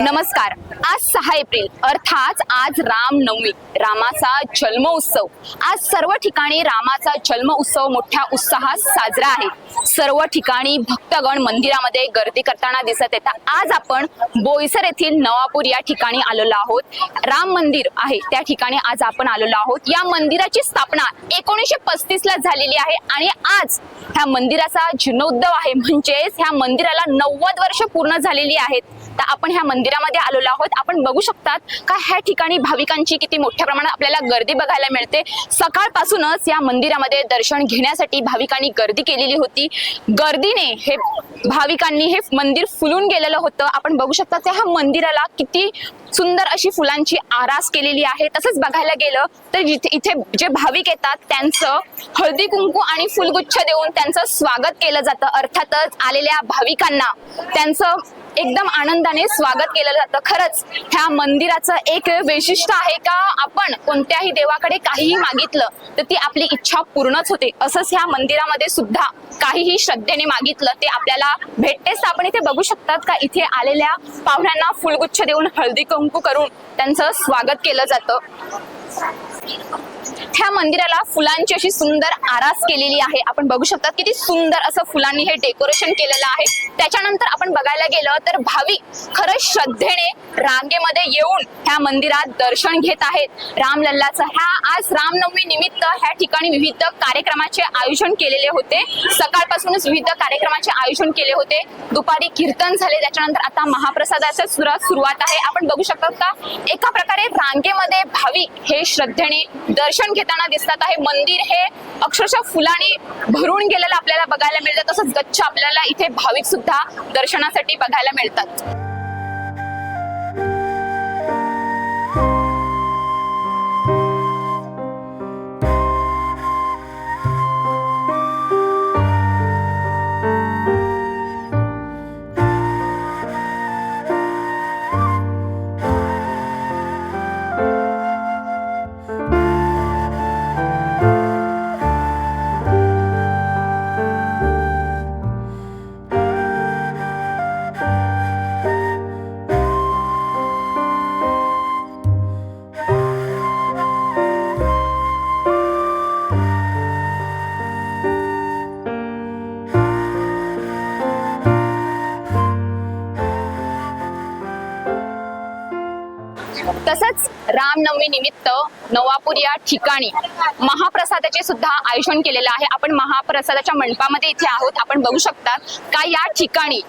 नमस्कार. आज सहा एप्रिल अर्थात आज रामनवमी रामाचा जन्म उत्सव. आज सर्व ठिकाणी रामाचा जन्म उत्सव मोठ्या उत्साहात साजरा आहे. सर्व ठिकाणी भक्तगण मंदिरामध्ये गर्दी करताना दिसत येतात आज आपण बोईसर येथील नवापूर या ठिकाणी आलेलो आहोत. राम मंदिर आहे त्या ठिकाणी आज आपण आलेलो आहोत. या मंदिराची स्थापना एकोणीसशे पस्तीस ला झालेली आहे आणि आज ह्या मंदिराचा जीर्णोद्धव आहे. म्हणजेच ह्या मंदिराला नव्वद वर्ष पूर्ण झालेली आहेत. तर आपण ह्या मंदिरामध्ये आलेलो आहोत. आपण बघू शकतात का ह्या ठिकाणी भाविकांची किती मोठ्या प्रमाणात आपल्याला गर्दी बघायला मिळते. सकाळपासूनच या मंदिरामध्ये दर्शन घेण्यासाठी भाविकांनी गर्दी केलेली होती. गर्दीने हे भाविकांनी हे मंदिर फुलून गेलेलं होतं. आपण बघू शकता त्या ह्या मंदिराला किती सुंदर अशी फुलांची आरास केलेली आहे. तसंच बघायला गेलं तर जिथे इथे जे भाविक येतात त्यांचं हळदी कुंकू आणि फुलगुच्छ देऊन त्यांचं स्वागत केलं जातं. अर्थातच आलेल्या भाविकांना त्यांचं एकदम आनंदाने स्वागत केलं जातं. खरंच ह्या मंदिराचं एक वैशिष्ट्य आहे का? आपण कोणत्याही देवाकडे काहीही मागितलं तर ती आपली इच्छा पूर्णच होते. असंच ह्या मंदिरामध्ये सुद्धा काहीही श्रद्धेने मागितलं ते आपल्याला भेटतेच तर आपण इथे बघू शकतात का? इथे आलेल्या पाहुण्यांना फुलगुच्छ देऊन हळदी कुंकू करून त्यांचं स्वागत केलं जातं. ह्या मंदिराला फुलांची अशी सुंदर आरास केलेली आहे. आपण बघू शकता किती सुंदर असं फुलांनी हे डेकोरेशन केलेलं आहे. त्याच्यानंतर आपण बघायला गेलं तर भाविक खरंच श्रद्धेने रांगेमध्ये येऊन ह्या मंदिरात दर्शन घेत आहेत. रामलल्लाचं ह्या आज रामनवमी निमित्त ह्या ठिकाणी विविध कार्यक्रमाचे आयोजन केलेले होते. सकाळपासूनच विविध कार्यक्रमाचे आयोजन केले होते. दुपारी कीर्तन झाले. त्याच्यानंतर आता महाप्रसादाचं सुरुवात सुरुवात आहे. आपण बघू शकतात का एका प्रकारे रांगेमध्ये भाविक हे श्रद्धेने दर्शन दर्शन घेताना दिसतात आहे. मंदिर हे अक्षरशः फुलांनी भरून गेलेलं आपल्याला बघायला मिळतं. तसंच गच्छ आपल्याला इथे भाविक सुद्धा दर्शनासाठी बघायला मिळतात. तसंच रामनवमी निमित्त नवापूर या ठिकाणी महाप्रसादाचे सुद्धा आयोजन केलेलं आहे. आपण महाप्रसादाच्या मंडपामध्ये इथे आहोत. आपण बघू शकता का या ठिकाणी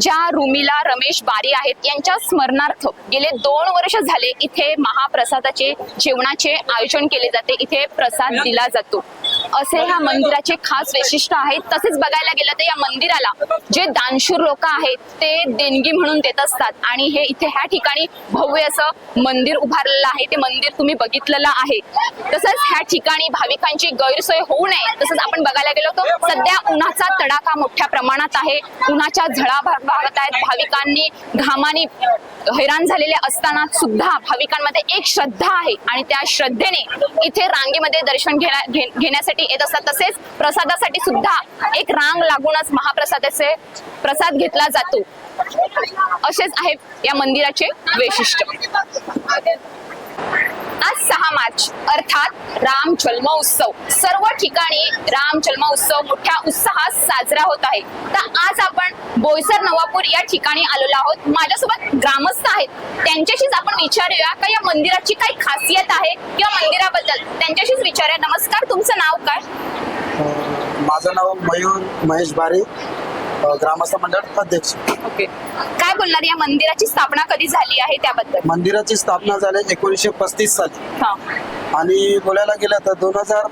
ज्या रुमिला रमेश बारी आहेत यांच्या स्मरणार्थ गेले दोन वर्ष झाले इथे महाप्रसादाचे जेवणाचे आयोजन केले जाते. इथे प्रसाद दिला जातो. असे ह्या मंदिराचे खास वैशिष्ट्य आहेत. तसेच बघायला गेलं तर या मंदिराला जे दानशूर लोक आहेत ते देणगी म्हणून देत असतात. आणि हे इथे ह्या ठिकाणी भव्य असं मंदिर उभारलेलं आहे. ते मंदिर तुम्ही बघितलेलं आहे. तसंच ह्या ठिकाणी भाविकांची गैरसोय होऊ नये. तसंच आपण बघायला गेलो तर सध्या उन्हाचा तडाखा मोठ्या प्रमाणात आहे. उन्हाच्या झळा वाहत आहेत. भाविकांनी घामाने हैराण झालेले असताना सुद्धा भाविकांमध्ये एक श्रद्धा आहे. आणि त्या श्रद्धेने इथे रांगेमध्ये दर्शन घेण्या घे- घेण्यासाठी येत असतात तसेच प्रसादासाठी सुद्धा एक रांग लागूनच महाप्रसादाचे प्रसाद घेतला जातो. असेच आहे या मंदिराचे वैशिष्ट्य. आज सहा मार्च अर्थात राम जन्म उत्सव सर्व ठिकाणी राम जन्म उत्सव मोठ्या उत्साहात साजरा होत आहे. तर आज आपण बोईसर नवापूर या ठिकाणी आलेलो आहोत. माझ्यासोबत ग्रामस्थ आहेत. त्यांच्याशीच आपण विचारूया का या मंदिराची काही खासियत आहे किंवा मंदिराबद्दल? त्यांच्याशीच विचारूया. नमस्कार तुमचं नाव काय? माझं नाव मयूर महेश बारे. ग्रामस्थ मंडळ अध्यक्ष. ओके. काय बोलणार या मंदिराची स्थापना कधी झाली आहे त्याबद्दल? मंदिराची स्थापना झाली एकोणीसशे पस्तीस साली. हा. आणि बोलायला गेलं तर दोन हजार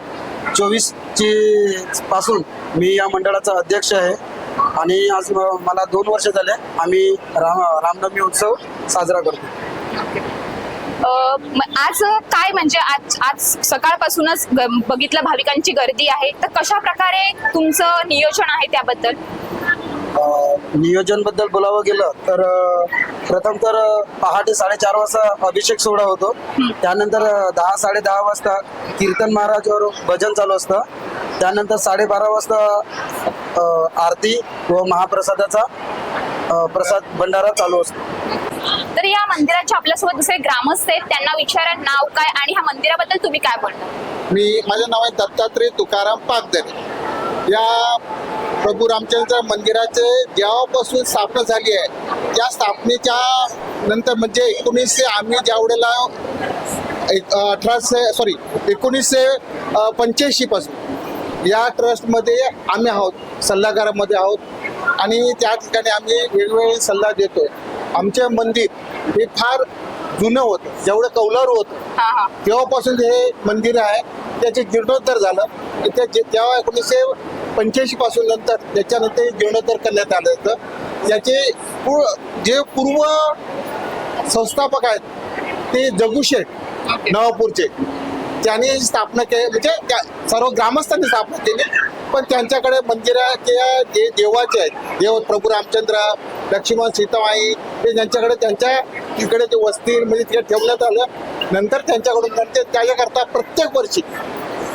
चोवीस ची पासून मी या मंडळाचा अध्यक्ष आहे. आणि आज म- मला दोन वर्ष झाले आम्ही राम रामनवमी उत्सव साजरा करतो. अ, म- आज काय म्हणजे आज आज सकाळपासूनच ग- बघितलं भाविकांची गर्दी आहे. तर कशा प्रकारे तुमचं नियोजन आहे त्याबद्दल? नियोजनबद्दल बोलावं गेलं तर प्रथम तर पहाटे साडेचार वाजता अभिषेक सोहळा होतो. त्यानंतर दहा साडे दहा वाजता कीर्तन महाराजवर भजन चालू असतं. त्यानंतर साडेबारा वाजता आरती व महाप्रसादाचा प्रसाद भंडारा चालू असतो. तर तर या मंदिराच्या आपल्यासोबत दुसरे ग्रामस्थ आहेत. त्यांना विचारा नाव काय आणि ह्या मंदिराबद्दल तुम्ही काय बोलता मी माझं नाव आहे दत्तात्रय तुकाराम पागदरे. या प्रभू रामचंद्र मंदिराचे जेव्हापासून स्थापना झाली आहे त्या स्थापनेच्या नंतर म्हणजे एकोणीसशे आम्ही ज्या वेळेला अठराशे सॉरी एकोणीसशे पंच्याऐंशी पासून या ट्रस्टमध्ये आम्ही आहोत सल्लागारामध्ये आहोत. आणि त्या ठिकाणी आम्ही वेगवेगळे सल्ला देतोय. आमचे मंदिर हे फार जुनं होतं जेवढं कौलारू होतं. हा हा. तेव्हापासून जे मंदिर आहे त्याचे जीर्णोद्धार झालं. त्या तेव्हा एकोणीसशे पंच्याऐंशी पासून नंतर त्याच्यानंतर जीर्णोद्धार करण्यात आलं होतं. याचे जे पूर्व संस्थापक आहेत ते जगुशेठ नवापूरचे. त्यांनी स्थापना केली म्हणजे त्या सर्व ग्रामस्थांनी स्थापना केली पण त्यांच्याकडे मंदिराच्या जे देवाचे आहेत देव प्रभू रामचंद्र लक्ष्मण सीतामाई हे ज्यांच्याकडे त्यांच्या तिकडे ते वस्ती म्हणजे तिकडे ठेवण्यात आलं. नंतर त्यांच्याकडून नंतर त्याच्याकरता प्रत्येक वर्षी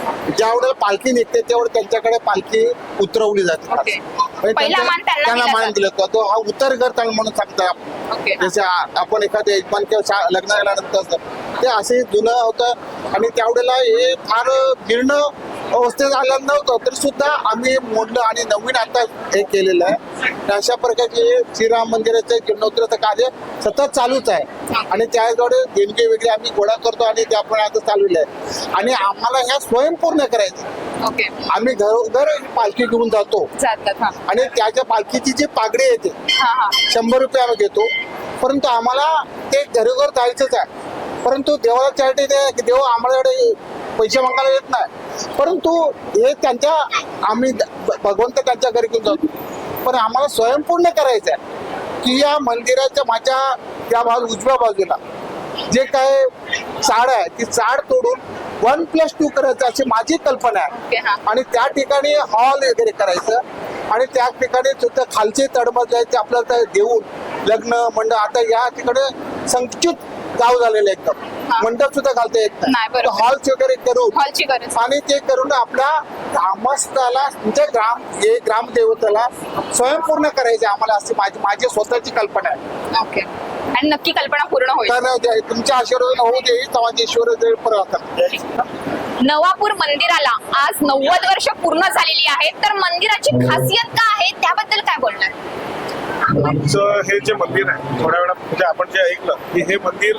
वेळेला पालखी निघते त्यावेळेला त्यांच्याकडे पालखी उतरवली जाते. म्हणजे पहिला मान त्यांना त्यांना दिला मान जातो. दिला जातो तो हा उतर करताना म्हणून सांगतात ओके हा. जसे आ- आपण एखाद्या यजमान किंवा शा- लग्न झाल्यानंतर ते असे जुनं होतं आणि त्यावेळेला हे फार जीर्ण अवस्थेत आलं नव्हतं तरी सुद्धा आम्ही मोडलं आणि नवीन आता हे केलेलं आहे. अशा प्रकारचे श्रीराम मंदिराचं जीर्णोद्धराचं कार्य सतत चालूच आहे. आणि त्याद्वारे देणगे वेगळे आम्ही गोळा करतो आणि ते आपण आता चालवलं आहे. आणि आम्हाला ह्या स्वयंपूर्ण करायचं ओके. आम्ही घरोघर पालखी घेऊन जातो. आणि त्याच्या पालखीची जी पागडी येते शंभर रुपये आम्ही घेतो. परंतु आम्हाला ते घरोघर जायचंच आहे. परंतु देवाला चॅरिटी देव आम्हाला पैसे मागायला येत नाही. परंतु हे त्यांच्या आम्ही भगवंत त्यांच्या घरी घेऊन जातो पण आम्हाला स्वयंपूर्ण करायचं आहे की या मंदिराच्या माझ्या त्या बाजू उजव्या बाजूला जे काय चाड आहे ती चाड तोडून वन प्लस टू करायचं अशी माझी कल्पना आहे. आणि त्या ठिकाणी हॉल वगैरे करायचं आणि त्या ठिकाणी सुद्धा खालचे तडमजले आहेत ते आपल्याला देऊन लग्न मंडळ आता या ठिकाणी संकुचित गाव झालेलं एकदम. हा. मंडप सुद्धा घालता येत नाही. हॉल्स वगैरे करून हॉलची गरज. आणि ते करून आपल्या ग्रामस्थाला म्हणजे ग्राम हे ग्रामदेवताला स्वयंपूर्ण करायचे आम्हाला अशी माझी माझी स्वतःची कल्पना आहे. ओके आणि नक्की कल्पना पूर्ण होईल. तर ते तुमच्या आशीर्वाद होऊ दे समाज ईश्वर नवापूर मंदिराला आज नव्वद वर्ष पूर्ण झालेली आहेत. तर मंदिराची खासियत काय आहे? त्याबद्दल काय बोलणार? आमचं हे जे मंदिर आहे थोड्या वेळा म्हणजे आपण जे ऐकलं की हे मंदिर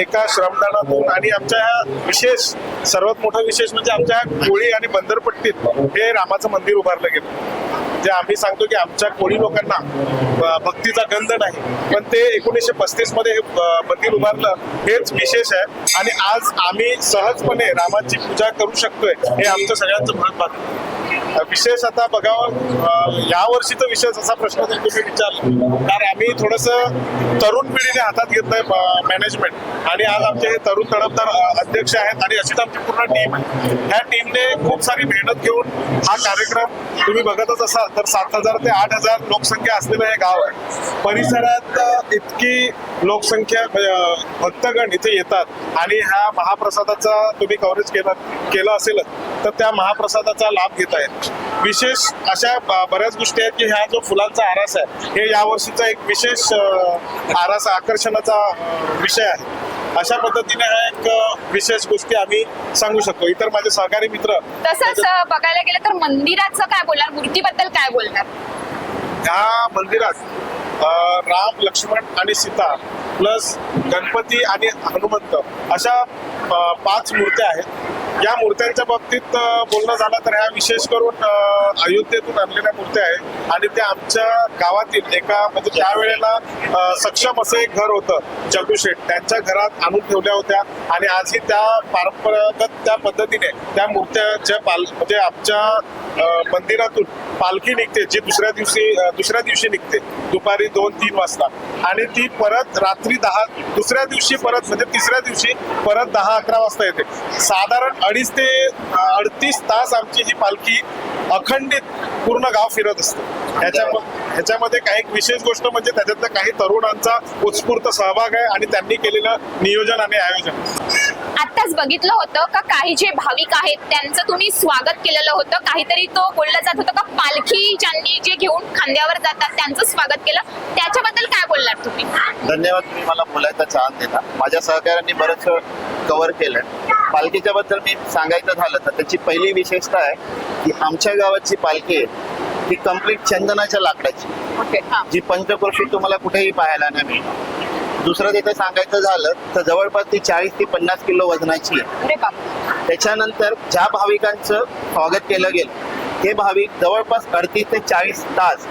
एका श्रमदानातून आणि आमच्या ह्या विशेष सर्वात मोठा विशेष म्हणजे आमच्या कोळी आणि बंदरपट्टीत हे रामाचं मंदिर उभारलं गेलं. जे आम्ही सांगतो की आमच्या कोळी लोकांना भक्तीचा गंध नाही पण ते एकोणीसशे पस्तीसमध्ये हे मंदिर उभारलं हेच विशेष आहे. आणि आज आम्ही सहजपणे रामाची पूजा करू शकतोय हे आमचं सगळ्यांचं महत्त्व आहे. विशेष आता बघावं यावर्षी तर विशेष असा प्रश्न तुम्ही विचारला कारण आम्ही थोडस तरुण पिढीने हातात घेतलंय मॅनेजमेंट आणि आज आमचे हे तरुण तडफदार अध्यक्ष आहेत आणि अशीच आमची पूर्ण टीम आहे. ह्या टीमने खूप सारी मेहनत घेऊन हा कार्यक्रम तुम्ही बघतच असाल तर सात हजार ते आठ हजार लोकसंख्या असलेलं हे गाव आहे. परिसरात इतकी लोकसंख्या भक्तगण इथे येतात आणि ह्या महाप्रसादाचा तुम्ही कव्हरेज केला केलं असेलच. तर त्या महाप्रसादाचा लाभ घेत आहेत. विशेष अशा बऱ्याच गोष्टी आहेत की ह्या जो फुलांचा आरास आहे हे यावर्षीचा एक विशेष आरास आकर्षणाचा विषय आहे. अशा पद्धतीने हा एक विशेष गोष्टी आम्ही सांगू शकतो. इतर माझे सहकारी मित्र तसंच बघायला गेलं तर मंदिराचं काय बोलणार? मूर्तीबद्दल काय बोलणार? ह्या मंदिरात राम लक्ष्मण आणि सीता प्लस गणपती आणि हनुमंत अशा पाच मूर्त्या आहेत. या मूर्त्यांच्या बाबतीत बोलणं झालं तर ह्या विशेष करून अयोध्येतून आणलेल्या मूर्त्या आहेत. आणि त्या आमच्या गावातील एका म्हणजे त्यावेळेला वेळेला सक्षम असं एक घर होतं जगुशेठ त्यांच्या घरात आणून ठेवल्या होत्या. आणि आजही त्या पारंपरागत त्या पद्धतीने त्या मूर्त्याच्या पाल म्हणजे आमच्या मंदिरातून पालखी निघते जी दुसऱ्या दिवशी दुसऱ्या दिवशी निघते दुपारी दोन तीन वाजता. आणि ती परत रात्री दहा दुसऱ्या दिवशी परत म्हणजे तिसऱ्या दिवशी परत दहा अकरा वाजता येते. साधारण अडीच ते अडतीस तास आमची ही पालखी अखंडित पूर्ण गाव फिरत असते. ह्याच्यामध्ये ह्याच्यामध्ये काही एक विशेष गोष्ट म्हणजे त्याच्यातल्या काही तरुणांचा उत्स्फूर्त सहभाग आहे आणि त्यांनी केलेलं नियोजन आणि आयोजन. आत्ताच बघितलं होतं का काही जे भाविक आहेत त्यांचं तुम्ही स्वागत केलेलं होतं? काहीतरी तो बोललं जात होतं का पालखी ज्यांनी जे घेऊन खांद्यावर जातात त्यांचं स्वागत केलं? त्याच्याबद्दल काय बोलणार तुम्ही? धन्यवाद तुम्ही मला बोलायचा चान्स दिला माझ्या सहकाऱ्यांनी बरंच कव्हर केलं पालखीच्या बद्दल मी सांगायचं झालं तर त्याची पहिली विशेषता आहे की आमच्या गावाची पालखी आहे ती कंप्लीट चंदनाच्या लाकडाची. ओके हा. जी पंचक्रोशी तुम्हाला कुठेही पाहायला नाही मिळणार. दुसरं तिथे सांगायचं झालं तर जवळपास ती चाळीस ते पन्नास किलो वजनाची आहे. अरे बाप. त्याच्यानंतर ज्या भाविकांचं स्वागत केलं गेलं ते भाविक जवळपास अडतीस ते चाळीस तास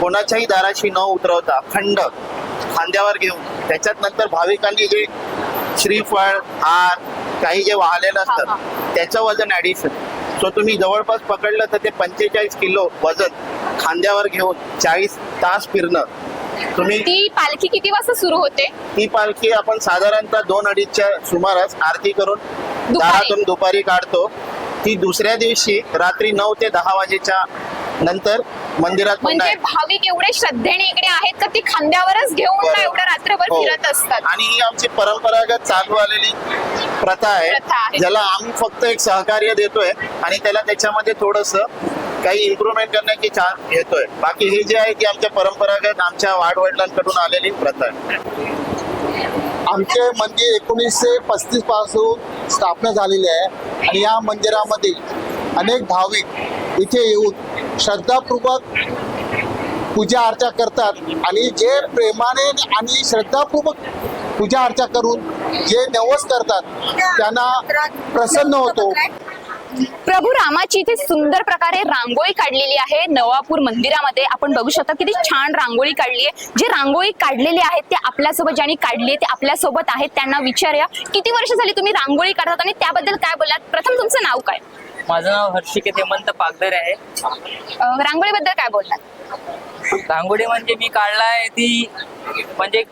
कोणाच्याही दाराशी न उतरवता खंड खांद्यावर घेऊन त्याच्यात नंतर भाविकांनी जे श्रीफळ हार काही जे वाहलेलं असतं त्याचं वजन ऍडिशन सो तुम्ही जवळपास पकडलं तर ते पंचेचाळीस किलो वजन खांद्यावर घेऊन चाळीस तास फिरणं. तुम्ही ती पालखी किती वाजता सुरू होते? ती पालखी आपण साधारणतः दोन अडीचच्या सुमारास आरती करून दारातून दुपारी काढतो. ती दुसऱ्या दिवशी रात्री नऊ ते दहा वाजेच्या नंतर मंदिरात म्हणजे. भाविक एवढे श्रद्धेने इकडे आहेत का ती खांद्यावरच घेऊन. एवढं रात्रभर हो. फिरत असतात? आणि ही आमची परंपरागत चालू आलेली प्रथा प्रथा आहे. आहे ज्याला आम्ही फक्त एक सहकार्य देतोय आणि त्याला त्याच्यामध्ये थोडस काही इम्प्रुव्हमेंट करण्याची चान्स घेतोय बाकी ही जी आहे ती आमच्या परंपरागत आमच्या वाडवडिलांकडून आलेली प्रथा आहे आमचे मंदिर एकोणीसशे पस्तीसपासून स्थापना झालेली आहे आणि या मंदिरामध्ये अनेक भाविक इथे येऊन श्रद्धापूर्वक पूजा अर्चा करतात आणि जे प्रेमाने आणि श्रद्धापूर्वक पूजा अर्चा करून जे नवस करतात त्यांना प्रसन्न होतो. प्रभू रामाची इथे सुंदर प्रकारे रांगोळी काढलेली आहे. नवापूर मंदिरामध्ये आपण बघू शकता किती छान रांगोळी काढली आहे. जे रांगोळी काढलेली आहेत ते आपल्यासोबत ज्यांनी काढली आहे ते आपल्यासोबत आहेत त्यांना विचारूया किती वर्ष झाली तुम्ही रांगोळी काढतात आणि त्याबद्दल काय बोलात प्रथम तुमचं नाव काय? माझं नाव हर्षिकेत हेमंत पागदर आहे. रांगोळीबद्दल काय बोलणार रांगोळी म्हणजे मी काढलाय ती म्हणजे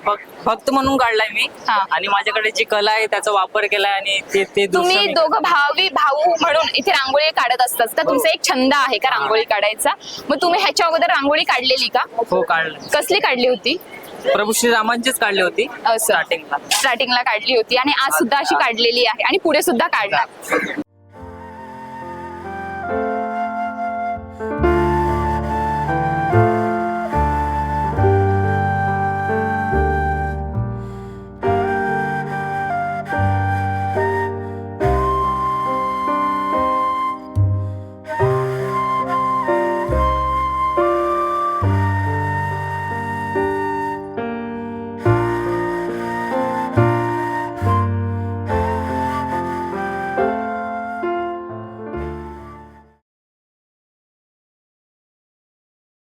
भक्त म्हणून काढलाय मी. हा. आणि माझ्याकडे जी कला आहे त्याचा वापर केलाय आणि ते ते तुम्ही मी- दोघं भावी भाऊ म्हणून इथे रांगोळी काढत असतात तर तुमचा एक छंद आहे का रांगोळी काढायचा? मग तुम्ही ह्याच्या अगोदर रांगोळी काढलेली का? हो काढलं कसली काढली होती? प्रभू श्रीरामांचीच काढली होती असं. स्टार्टिंगला स्टार्टिंगला काढली होती आणि आज सुद्धा अशी काढलेली आहे आणि पुढे सुद्धा काढणार.